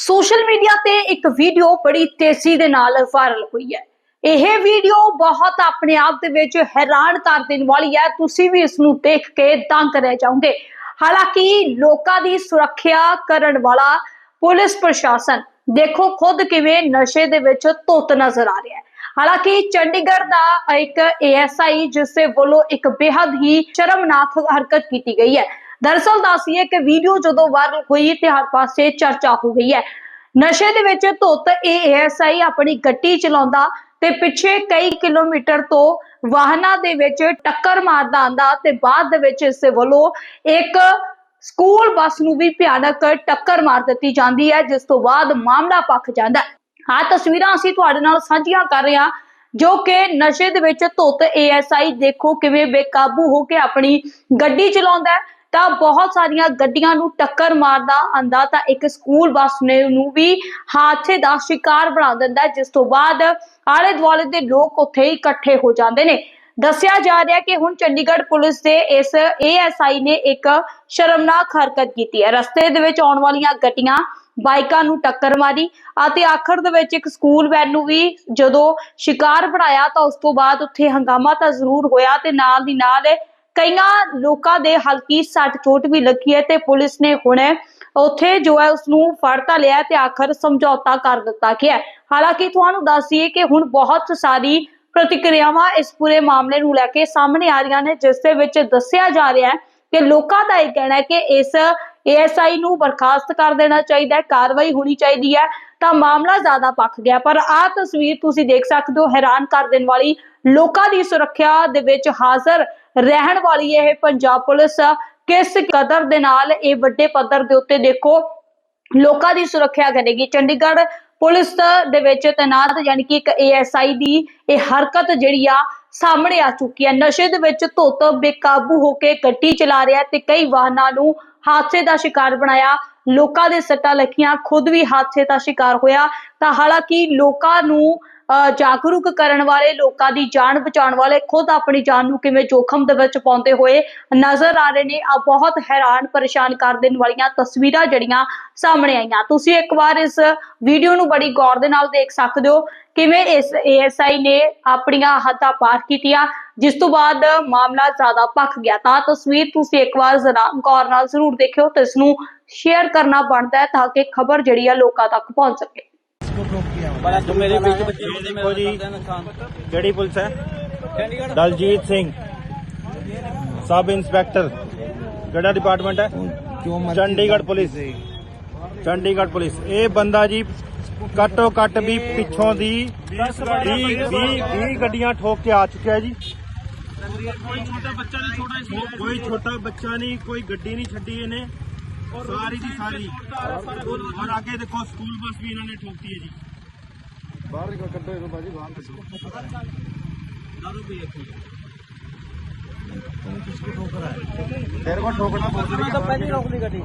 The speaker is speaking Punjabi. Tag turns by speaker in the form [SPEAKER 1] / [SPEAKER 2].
[SPEAKER 1] ਸੋਸ਼ਲ ਮੀਡੀਆ ਤੇ ਇੱਕ ਵੀਡੀਓ ਬੜੀ ਤੇਜ਼ੀ ਦੇ ਨਾਲ ਵਾਇਰਲ ਹੋਈ ਹੈ। ਇਹ ਵੀਡੀਓ ਬਹੁਤ ਆਪਣੇ ਆਪ ਦੇ ਵਿੱਚ ਹੈਰਾਨ ਕਰ ਦੇਣ ਵਾਲੀ ਹੈ। ਤੁਸੀਂ ਵੀ ਇਸ ਨੂੰ ਦੇਖ ਕੇ ਦੰਗ ਰਹਿ ਜਾਓਗੇ। ਹਾਲਾਂਕਿ ਲੋਕਾਂ ਦੀ ਸੁਰੱਖਿਆ ਕਰਨ ਵਾਲਾ ਪੁਲਿਸ ਪ੍ਰਸ਼ਾਸਨ ਦੇਖੋ ਖੁਦ ਕਿਵੇਂ ਨਸ਼ੇ ਦੇ ਵਿੱਚ ਧੁੱਤ ਨਜ਼ਰ ਆ ਰਿਹਾ ਹੈ। ਹਾਲਾਂਕਿ ਚੰਡੀਗੜ੍ਹ ਦਾ ਇੱਕ ਏਐਸਆਈ ਜਿਸ ਦੇ ਵੱਲੋਂ ਇੱਕ ਬੇहद ਹੀ ਸ਼ਰਮਨਾਕ ਹਰਕਤ ਕੀਤੀ ਗਈ ਹੈ। ਦਰਅਸਲ ਦੱਸੀਏ ਕਿ ਵੀਡੀਓ ਜਦੋਂ ਵਾਇਰਲ ਹੋਈ ਤੇ ਹਰ ਪਾਸੇ ਚਰਚਾ ਹੋ ਗਈ ਹੈ। ਨਸ਼ੇ ਦੇ ਵਿੱਚ ਧੁੱਤ ਇਹ ਏਐਸਆਈ ਆਪਣੀ ਗੱਡੀ ਚਲਾਉਂਦਾ ਤੇ ਪਿੱਛੇ ਕਈ ਕਿਲੋਮੀਟਰ ਤੋਂ ਵਾਹਨਾਂ ਦੇ ਵਿੱਚ ਟੱਕਰ ਮਾਰਦਾ ਆਂਦਾ ਤੇ ਬਾਅਦ ਦੇ ਵਿੱਚ ਇਸ ਵੱਲੋਂ ਇੱਕ ਸਕੂਲ ਬੱਸ ਨੂੰ ਵੀ ਭਿਆਨਕ ਟੱਕਰ ਮਾਰ ਦਿੱਤੀ ਜਾਂਦੀ ਹੈ, ਜਿਸ ਤੋਂ ਬਾਅਦ ਮਾਮਲਾ ਪੱਕ ਜਾਂਦਾ ਹੈ। ਆਹ ਤਸਵੀਰਾਂ ਅਸੀਂ ਤੁਹਾਡੇ ਨਾਲ ਸਾਂਝੀਆਂ ਕਰ ਰਹੇ ਹਾਂ, ਜੋ ਕਿ ਨਸ਼ੇ ਦੇ ਵਿੱਚ ਧੁੱਤ ਏਐਸਆਈ ਦੇਖੋ ਕਿਵੇਂ ਬੇਕਾਬੂ ਹੋ ਕੇ ਆਪਣੀ ਗੱਡੀ ਚਲਾਉਂਦਾ ਹੈ। ਤਾਂ ਬਹੁਤ ਸਾਰੀਆਂ ਗੱਡੀਆਂ ਨੂੰ ਟੱਕਰ ਮਾਰਦਾ ਆਂਦਾ ਤਾਂ ਇੱਕ ਸਕੂਲ ਬੱਸ ਨੇ ਨੂੰ ਵੀ ਹਾਦਸੇ ਦਾ ਸ਼ਿਕਾਰ ਬਣਾ ਦਿੰਦਾ ਜਿਸ ਤੋਂ ਬਾਅਦ ਆਲੇ ਦੁਆਲੇ ਦੇ ਲੋਕ ਉੱਥੇ ਇਕੱਠੇ ਹੋ ਜਾਂਦੇ ਨੇ। ਦੱਸਿਆ ਜਾ ਰਿਹਾ ਕਿ ਹੁਣ ਚੰਡੀਗੜ੍ਹ ਪੁਲਿਸ ਦੇ ਇਸ ਏਐਸਆਈ ਨੇ ਇੱਕ ਸ਼ਰਮਨਾਕ ਹਰਕਤ ਕੀਤੀ ਹੈ। ਰਸਤੇ ਦੇ ਵਿੱਚ ਆਉਣ ਵਾਲੀਆਂ ਗੱਡੀਆਂ ਬਾਈਕਾਂ ਨੂੰ ਟੱਕਰ ਮਾਰੀ ਅਤੇ ਆਖਰ ਦੇ ਵਿੱਚ ਇੱਕ ਸਕੂਲ ਵੈਨ ਨੂੰ ਵੀ ਜਦੋਂ ਸ਼ਿਕਾਰ ਬਣਾਇਆ ਤਾਂ ਉਸ ਤੋਂ ਬਾਅਦ ਉੱਥੇ ਹੰਗਾਮਾ ਤਾਂ ਜ਼ਰੂਰ ਹੋਇਆ ਤੇ ਨਾਲ ਦੀ ਨਾਲ ਕਈਆਂ ਲੋਕਾਂ ਦੇ ਹਲਕੀ ਸੱਟ ਚੋਟ ਵੀ ਲੱਗੀ ਹੈ ਤੇ ਪੁਲਿਸ ਨੇ ਹੁਣ ਉੱਥੇ ਜੋ ਹੈ ਉਸ ਨੂੰ ਫੜ ਲਿਆ ਤੇ ਆਖਰ ਸਮਝੌਤਾ ਕਰ ਦਿੱਤਾ ਗਿਆ ਹਾਲਾਂਕਿ ਤੁਹਾਨੂੰ ਦੱਸ ਦਈਏ ਕਿ ਹੁਣ ਬਹੁਤ ਸਾਰੀ ਪ੍ਰਤੀਕਿਰਿਆਵਾਂ ਇਸ ਪੂਰੇ ਮਾਮਲੇ ਨੂੰ ਲੈ ਕੇ ਸਾਹਮਣੇ ਆ ਰਹੀਆਂ ਨੇ, ਜਿਸ ਦੇ ਵਿੱਚ ਦੱਸਿਆ ਜਾ ਰਿਹਾ ਹੈ ਕਿ ਲੋਕਾਂ ਦਾ ਇਹ ਕਹਿਣਾ ਹੈ ਕਿ ਇਸ ਏਐਸਆਈ ਨੂੰ ਬਰਖਾਸਤ ਕਰ ਦੇਣਾ ਚਾਹੀਦਾ ਹੈ, ਕਾਰਵਾਈ ਹੋਣੀ ਚਾਹੀਦੀ ਹੈ, ਤਾਂ ਮਾਮਲਾ ਜ਼ਿਆਦਾ ਪੱਕ ਗਿਆ ਪਰ ਆਹ ਤਸਵੀਰ ਤੁਸੀਂ ਦੇਖ ਸਕਦੇ ਹੋ ਹੈਰਾਨ ਕਰ ਦੇਣ ਵਾਲੀ ਲੋਕਾਂ ਦੀ ਸੁਰੱਖਿਆ ਦੇ ਵਿੱਚ ਹਾਜ਼ਰ ਰਹਿਣ ਵਾਲੀ ਇਹ ਪੰਜਾਬ ਪੁਲਿਸ ਕਿਸ ਕਦਰ ਦੇ ਨਾਲ ਇਹ ਵੱਡੇ ਪੱਧਰ ਦੇ ਉੱਤੇ ਦੇਖੋ, ਲੋਕਾਂ ਦੀ ਸੁਰੱਖਿਆ ਕਰੇਗੀ। ਚੰਡੀਗੜ੍ਹ ਪੁਲਿਸ ਦੇ ਵਿੱਚ ਤੈਨਾਤ ਯਾਨੀ ਕਿ ਇੱਕ ਏਐਸਆਈ ਦੀ ਇਹ ਹਰਕਤ ਜਿਹੜੀ ਆ ਸਾਹਮਣੇ ਆ ਚੁੱਕੀ ਹੈ। ਨਸ਼ੇ ਦੇ ਵਿੱਚ ਧੁੱਤ ਬੇਕਾਬੂ ਹੋ ਕੇ ਗੱਡੀ ਚਲਾ ਰਿਹਾ ਤੇ ਕਈ ਵਾਹਨਾਂ ਨੂੰ ਹਾਦਸੇ ਦਾ ਸ਼ਿਕਾਰ ਬਣਾਇਆ ਲੋਕਾਂ ਦੇ ਸੱਟਾਂ ਲੱਗੀਆਂ, ਖੁਦ ਵੀ ਹਾਦਸੇ ਦਾ ਸ਼ਿਕਾਰ ਹੋਇਆ। ਤਾਂ ਹਾਲਾਂਕਿ ਲੋਕਾਂ ਨੂੰ ਜਾਗਰੂਕ ਕਰਨ ਵਾਲੇ, ਲੋਕਾਂ ਦੀ ਜਾਨ ਬਚਾਉਣ ਵਾਲੇ ਖੁਦ ਆਪਣੀ ਜਾਨ ਨੂੰ ਕਿਵੇਂ ਜੋਖਮ ਦੇ ਵਿੱਚ ਪਾਉਂਦੇ ਹੋਏ ਨਜ਼ਰ ਆ ਰਹੇ ਨੇ, ਆ ਬਹੁਤ ਹੈਰਾਨ, ਪਰੇਸ਼ਾਨ ਕਰ ਦੇਣ ਵਾਲੀਆਂ ਤਸਵੀਰਾਂ ਜਿਹੜੀਆਂ ਸਾਹਮਣੇ ਆਈਆਂ। ਤੁਸੀਂ ਇੱਕ ਵਾਰ ਇਸ ਵੀਡੀਓ ਨੂੰ ਬੜੀ ਗੌਰ ਦੇ ਨਾਲ ਦੇਖ ਸਕਦੇ ਹੋ। ਕਿਵੇਂ ਇਸ ਏਐਸਆਈ ਨੇ ਆਪਣੀਆਂ ਹੱਦਾਂ ਪਾਰ ਕੀਤੀਆਂ ਜਿਸ ਤੋਂ ਬਾਅਦ ਮਾਮਲਾ ਜ਼ਿਆਦਾ ਭਖ ਗਿਆ। ਤਾਂ ਤਸਵੀਰ ਤੁਸੀਂ ਇੱਕ ਵਾਰ ਜ਼ਰਾ ਗੌਰ ਨਾਲ ਜ਼ਰੂਰ ਦੇਖਿਓ ਤੇ ਇਸ ਨੂੰ ਸ਼ੇਅਰ ਕਰਨਾ ਬਣਦਾ ਹੈ ਤਾਂ ਕਿ ਖਬਰ ਜਿਹੜੀ ਆ ਲੋਕਾਂ ਤੱਕ ਪਹੁੰਚ ਸਕੇ।
[SPEAKER 2] ਜੋ ਮੇਰੇ ਵਿੱਚ ਬੱਚੇ
[SPEAKER 3] ਇਹ
[SPEAKER 2] ਹੁੰਦੇ
[SPEAKER 3] ਦੇਖੋ
[SPEAKER 2] ਮੇਰੇ
[SPEAKER 3] ਜੀ।
[SPEAKER 2] ਕਰਦੇ ਆ ਨੁਕਸਾਨ।
[SPEAKER 3] ਕਿਹੜੀ ਪੁਲਿਸ ਹੈ ਦਲਜੀਤ ਸਿੰਘ ਸਬ ਇੰਸਪੈਕਟਰ ਕਿਹੜਾ ਡਿਪਾਰਟਮੈਂਟ ਹੈ? ਚੰਡੀਗੜ੍ਹ ਪੁਲਿਸ। ਚੰਡੀਗੜ੍ਹ ਪੁਲਿਸ। ਇਹ ਬੰਦਾ ਜੀ ਘੱਟੋ ਘੱਟ ਵੀ ਪਿੱਛੋਂ ਦੀ 20 20 ਗੱਡੀਆਂ ਠੋਕ ਕੇ ਆ ਚੁੱਕਿਆ ਜੀ। ਕੋਈ ਛੋਟਾ ਬੱਚਾ ਨਹੀਂ ਛੋਟਾ ਕੋਈ ਛੋਟਾ ਬੱਚਾ ਨਹੀਂ ਕੋਈ ਗੱਡੀ ਨਹੀਂ ਛੱਡੀ ਇਹਨੇ। ਸਾਰੀ ਦੀ ਸਾਰੀ। ਔਰ ਅੱਗੇ ਦੇਖੋ ਸਕੂਲ ਬੱਸ ਵੀ ਇਹਨਾਂ ਨੇ ਠੋਕਤੀ ਹੈ ਜੀ।
[SPEAKER 2] ਮੈਂ ਤਾਂ ਪਹਿਲੀ ਰੋਕ ਲਈ ਗੱਡੀ।